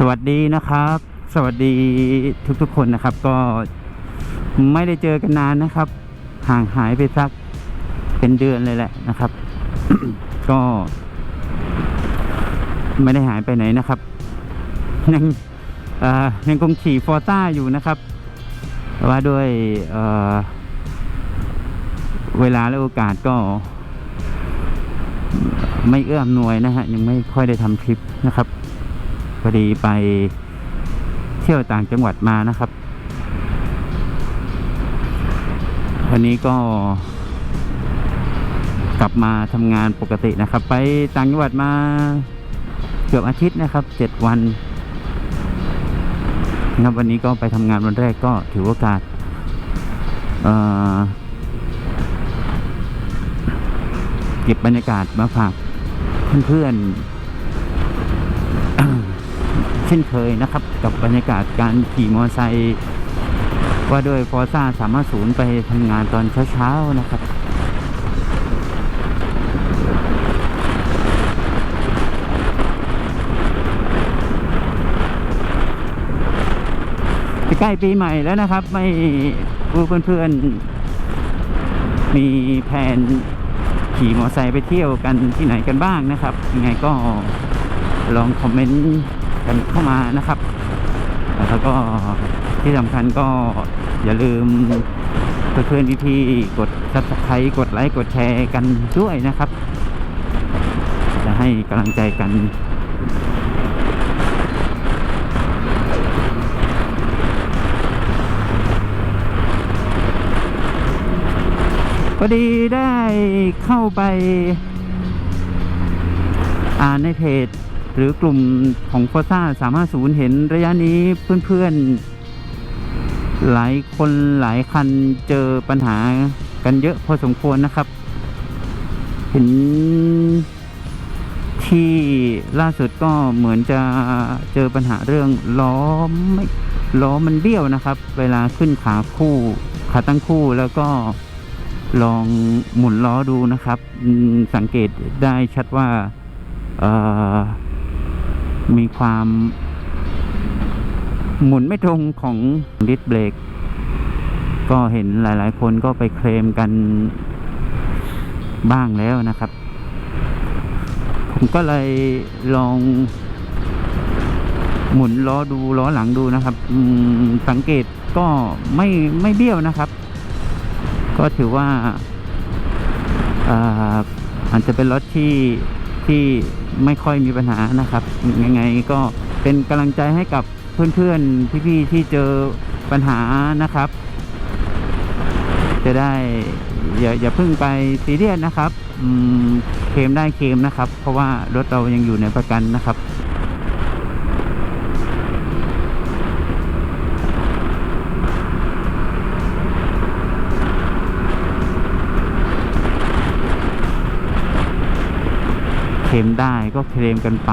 สวัสดีนะครับ สวัสดีทุกๆคนนะครับ ก็ไม่ได้เจอกันนานนะครับ ห่างหายไปสักเป็นเดือนเลยแหละนะครับ ก็ ไม่ได้หายไปไหนนะครับยังยังคงขี่ฟอร์ต้าอยู่นะครับว่าด้วยเเวลาและโอกาสก็ ไม่เอื้อมหน่วยนะฮะยังไม่ค่อยได้ทำคลิปนะครับ อดีไปเที่ยวต่างจังหวัดมานะครับวันนี้ก็กลับมาทำงานปกตินะครับ ไปต่างจังหวัดมาเกือบอาทิตย์นะครับเจ็ดวันนะครับวันนี้ก็ไปทำงานวันแรกก็ถือโอกาสเอ่อเก็บบรรยากาศมาฝากเพื่อนๆ เช่นเคยนะครับ กับบรรยากาศการขี่มอเตอร์ไซค์ว่าด้วยฟอร์ซ่าสามารถศูนย์ไปทำงานตอนเช้าๆนะครับใกล้ปีใหม่แล้วนะครับ ไม่รู้เพื่อนๆ มีแผนขี่มอเตอร์ไซค์ไปเที่ยวกันที่ไหนกันบ้างนะครับ ยังไงก็ลองคอมเมนต์ กันเข้ามานะครับแล้วก็ที่สำคัญก็อย่าลืมเพื่อนๆพี่ๆกด subscribe กดไลค์กดแชร์กันด้วยนะครับ จะให้กำลังใจกันพอดีได้เข้าไป อ่านในเพจ หรือกลุ่มของฟอซ่าสามารถศูนย์เห็นระยะนี้เพื่อนๆ หลายคนหลายคันเจอปัญหากันเยอะพอสมควรนะครับ เห็นที่ล่าสุดก็เหมือนจะเจอปัญหาเรื่องล้อไม่ล้อมันเบี้ยวนะครับ เวลาขึ้นขาคู่ ขาตั้งคู่แล้วก็ลองหมุนล้อดูนะครับ สังเกตได้ชัดว่า เอ่อ มีความหมุนไม่ตรงของดิสเบรกก็เห็นหลาย ๆ คนก็ไปเคลมกันบ้างแล้วนะครับ ผมก็เลยลองหมุนล้อดูล้อหลังดูนะครับสังเกตก็ไม่ไม่เบี้ยวนะครับ ก็ถือว่าอ่าอาจจะเป็นรถที่ ที่ไม่ค่อยมีปัญหานะครับ ยังไงก็เป็นกำลังใจให้กับเพื่อนๆพี่ๆที่เจอปัญหานะครับ จะได้อย่าอย่าเพิ่งไปซีเรียสนะครับเคลมได้เคลมนะครับ เพราะว่ารถเรายังอยู่ในประกันนะครับ มได้ก็เคลมกันไป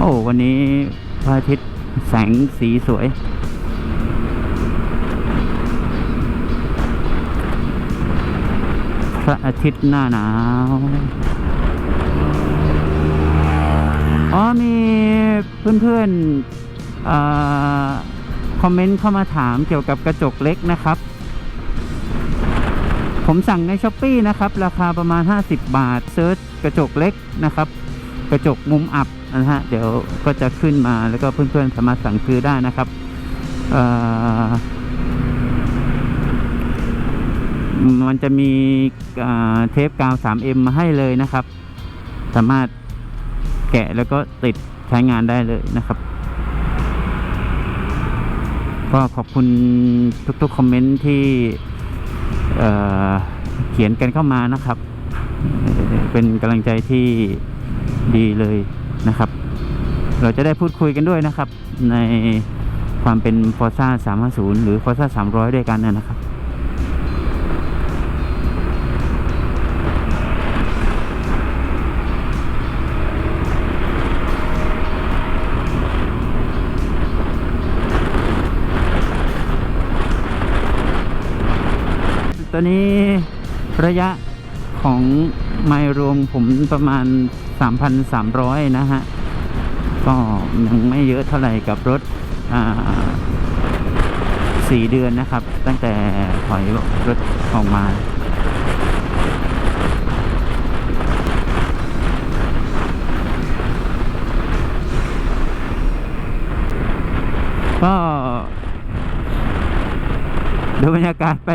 โอ้ วันนี้พระอาทิตย์แสงสีสวย ระอาทิตย์หน้าหนาว อ๋อมีเพื่อนๆคอมเมนต์เข้ามาถามเกี่ยวกับกระจกเล็กนะครับ ผมสั่งในช้อปปีนะครับ ราคาประมาณ 50 บาทเซิร์ชกระจกเล็กนะครับ กระจกมุมอับนะฮะ เดี๋ยวก็จะขึ้นมาแล้วก็เพื่อนๆสามารถสั่งซื้อได้นะครับ เอ่อ มันจะมีเทปกาว 3M มาให้เลยนะครับ สามารถแกะแล้วก็ติดใช้งานได้เลยนะครับ ก็ขอบคุณทุกๆคอมเมนต์ที่เเขียนกันเข้ามานะครับ เป็นกำลังใจที่ดีเลยนะครับ เราจะได้พูดคุยกันด้วยนะครับ ในความเป็น Forza 350 หรือ Forza 300 ด้วยกันนะครับ อนนี้ระยะของไมล์รวมผมประมาณ 3,300 นะฮะ ก็ยังไม่เยอะเท่าไหร่กับรถสี่เดือนนะครับ ตั้งแต่ถอยรถออกมาก็ดูบรรยากาศไป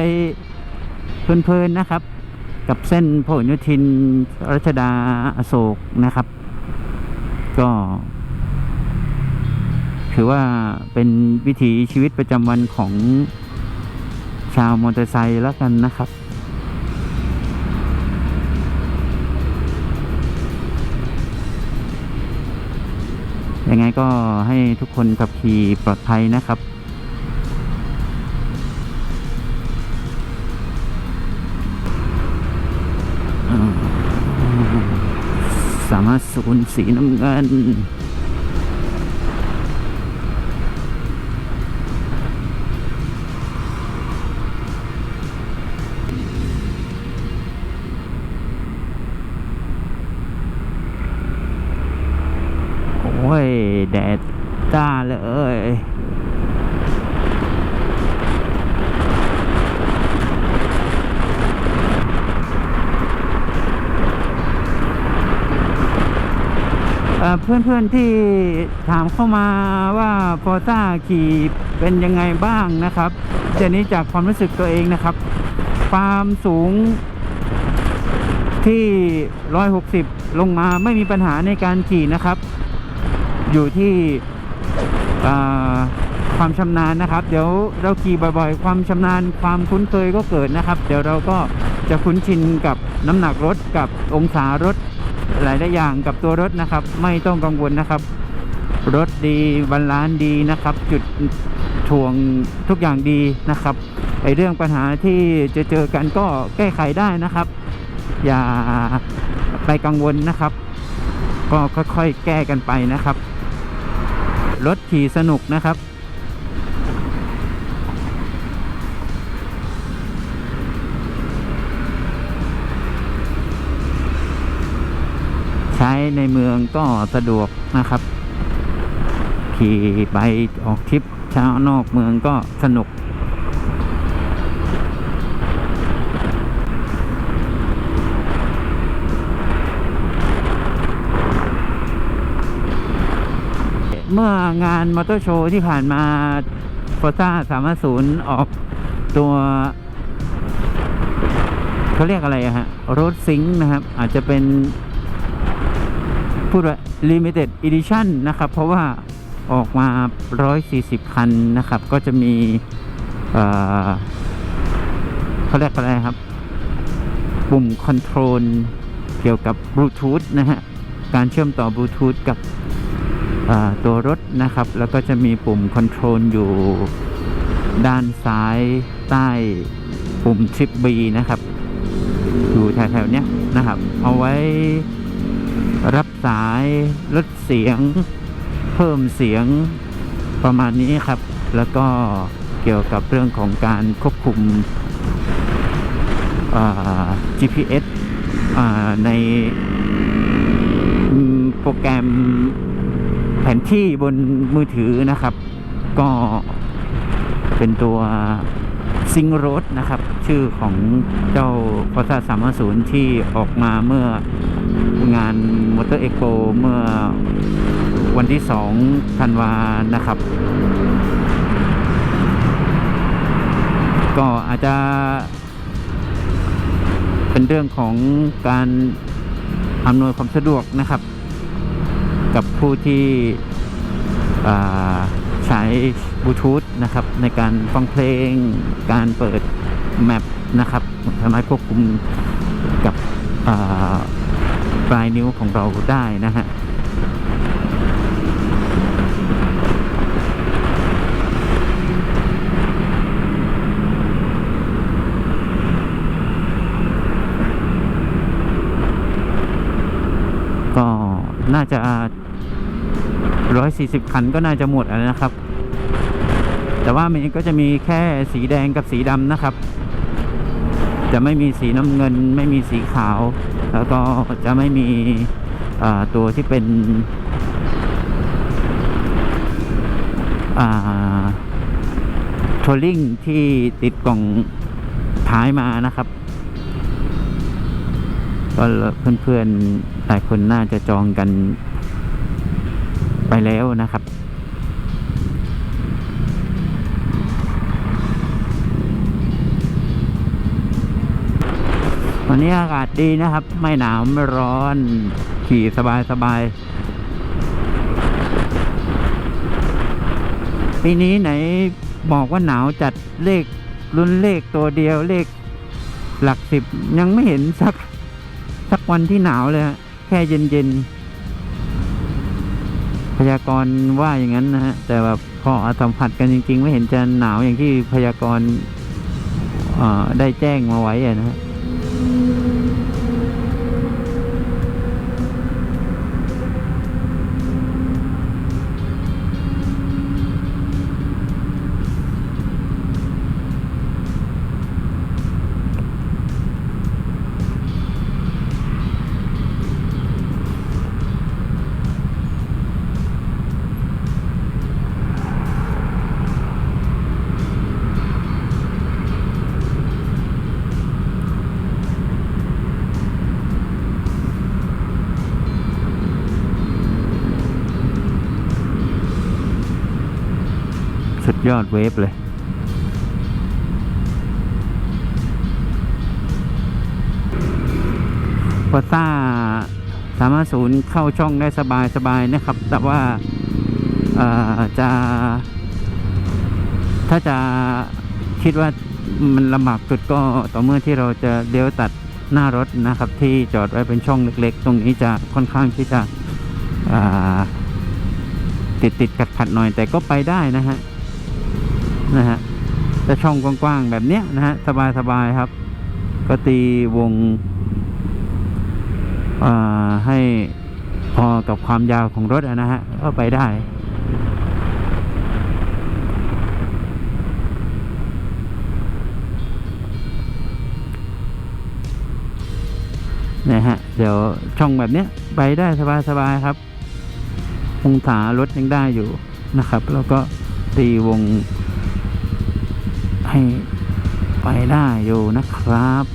เพลินๆนะครับ กับเส้นพหลโยธินรัชดาอโศกนะครับ ก็ถือว่าเป็นวิถีชีวิตประจำวันของชาวมอเตอร์ไซค์แล้วกันนะครับ ยังไงก็ให้ทุกคนขับขี่ปลอดภัยนะครับ สามารถสูญสีน้ำเงิน เพื่อนๆที่ถามเข้ามาว่าฟอร์ซ่าขี่เป็นยังไงบ้างนะครับเจนี้จากความรู้สึกตัวเองนะครับความสูงที่ 160 ลงมาไม่มีปัญหาในการขี่นะครับ อยู่ที่ความชำนาญนะครับ เดี๋ยวเราขี่บ่อยๆ ความชำนาญความคุ้นเคยก็เกิดนะครับ เดี๋ยวเราก็จะคุ้นชินกับน้ำหนักรถกับองศารถ หลายๆอย่างกับตัวรถนะครับ ไม่ต้องกังวลนะครับ รถดีบรรลานซ์ดีนะครับ จุดถ่วงทุกอย่างดีนะครับไอเรื่องปัญหาที่จะเจอกันก็แก้ไขได้นะครับ อย่าไปกังวลนะครับ ก็ค่อยๆแก้กันไปนะครับ รถขี่สนุกนะครับ ช้ในเมืองก็สะดวกนะครับ ขี่ไปออกทริปเช้านอกเมืองก็สนุก เมื่องานมอเตอร์โชว์ที่ผ่านมาฟอร์ซ่าสามศูนย์ออกตัวเขาเรียกอะไรอะฮะรถซิงค์นะครับ อาจจะเป็น พูดว่า limited edition นะครับ เพราะว่าออกมา 140 คันนะครับ ก็จะมีเขาเรียกอะไรครับ ปุ่มคอนโทรลเกี่ยวกับบลูทูธนะฮะ การเชื่อมต่อบลูทูธกับตัวรถนะครับ แล้วก็จะมีปุ่มคอนโทรลอยู่ด้านซ้ายใต้ปุ่มชิป B นะครับ อยู่แถวๆเนี้ยนะครับ เอาไว้ สายลดเสียง เพิ่มเสียงประมาณนี้ครับ แล้วก็เกี่ยวกับเรื่องของการควบคุม GPS ในโปรแกรมแผนที่บนมือถือนะครับ ก็เป็นตัวซิงโรดนะครับ ชื่อของเจ้าพอซ่าสามศูนย์ที่ออกมาเมื่อ งานมอเตอร์เอ็กโปเมื่อวันที่สองธันวานะครับ ก็อาจจะเป็นเรื่องของการอำนวยความสะดวกนะครับ กับผู้ที่ใช้บลูทูธนะครับ ในการฟังเพลง การเปิดแมปนะครับสามารถควบคุมกับ ปลายนิ้วของเราได้นะฮะก็น่าจะร้อยสี่สิบคันก็น่าจะหมดแล้วนะครับ แต่ว่ามันก็จะมีแค่สีแดงกับสีดำนะครับ จะไม่มีสีน้ำเงินไม่มีสีขาว แล้วก็จะไม่มีตัวที่เป็นอ่าโทรลิงที่ติดกล่องท้ายมานะครับ ก็เพื่อนๆหลายคนน่าจะจองกันไปแล้วนะครับ วันนี้อากาศดีนะครับ ไม่หนาวไม่ร้อน ขี่สบายสบายปีนี้ไหนบอกว่าหนาวจัดเลขรุ่นเลขตัวเดียวเลขหลักสิบยังไม่เห็นสักสักวันที่หนาวเลยฮะแค่เย็นเย็นๆพยากรณ์ว่าอย่างนั้นนะฮะ แต่แบบพอสัมผัสกันจริง ๆ ไม่เห็นจะหนาวอย่างที่พยากรณ์เอ่อได้แจ้งมาไว้อะนะฮะ ยอดเวฟเลย พอซ่าสามารถศูนย์เข้าช่องได้สบายสบายๆนะครับ แต่ว่าจะถ้าจะคิดว่ามันลำบากสุดก็ต่อเมื่อที่เราจะเลี้ยวตัดหน้ารถนะครับ ที่จอดไว้เป็นช่องเล็ก ๆ ตรงนี้จะค่อนข้างที่จะติดติดขัดขัดหน่อยแต่ก็ไปได้นะฮะ นะฮะแต่ช่องกว้างๆแบบเนี้ยนะฮะสบายๆครับ ก็ตีวงอ่าให้พอกับความยาวของรถอะนะฮะก็ไปได้นะฮะเดี๋ยวช่องแบบเนี้ยไปได้สบายๆครับ องศารถยังได้อยู่นะครับ แล้วก็ตีวง ให้ไปได้อยู่นะครับ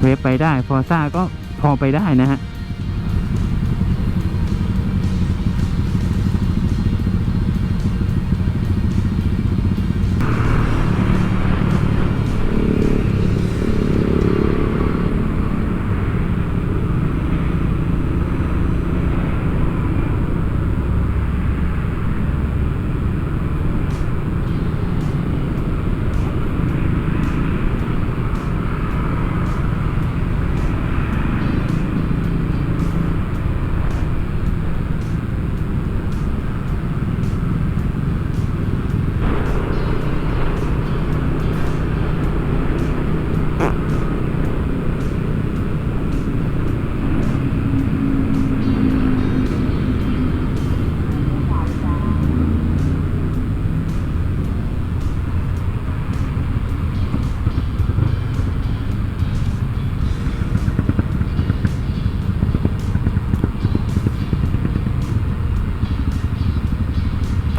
เวฟไปได้ ฟอร์ซ่าก็พอไปได้นะฮะ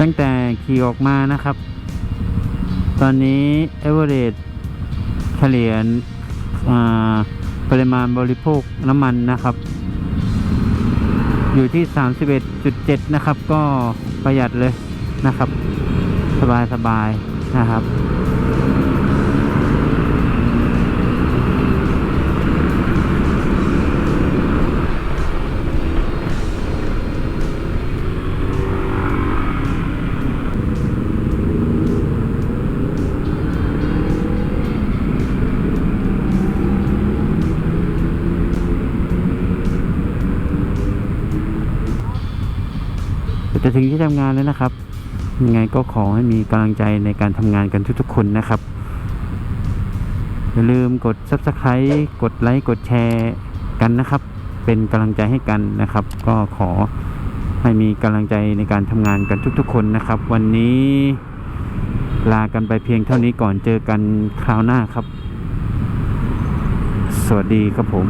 ตั้งแต่ขี่ออกมานะครับ ตอนนี้เอเวอเรสเฉลี่ยอ่าปริมาณบริโภคน้ำมันนะครับ อยู่ที่ 31.7 นะครับ ก็ประหยัดเลยนะครับ สบายสบายๆนะครับ ถึงที่ทำงานแล้วนะครับ ยังไงก็ขอให้มีกำลังใจในการทำงานกันทุกๆคนนะครับ อย่าลืมกด subscribe กดไลค์กดแชร์กันนะครับ เป็นกำลังใจให้กันนะครับ ก็ขอให้มีกำลังใจในการทำงานกันทุกๆ คนนะครับ วันนี้ลากันไปเพียงเท่านี้ก่อนเจอกันคราวหน้าครับ สวัสดีครับผม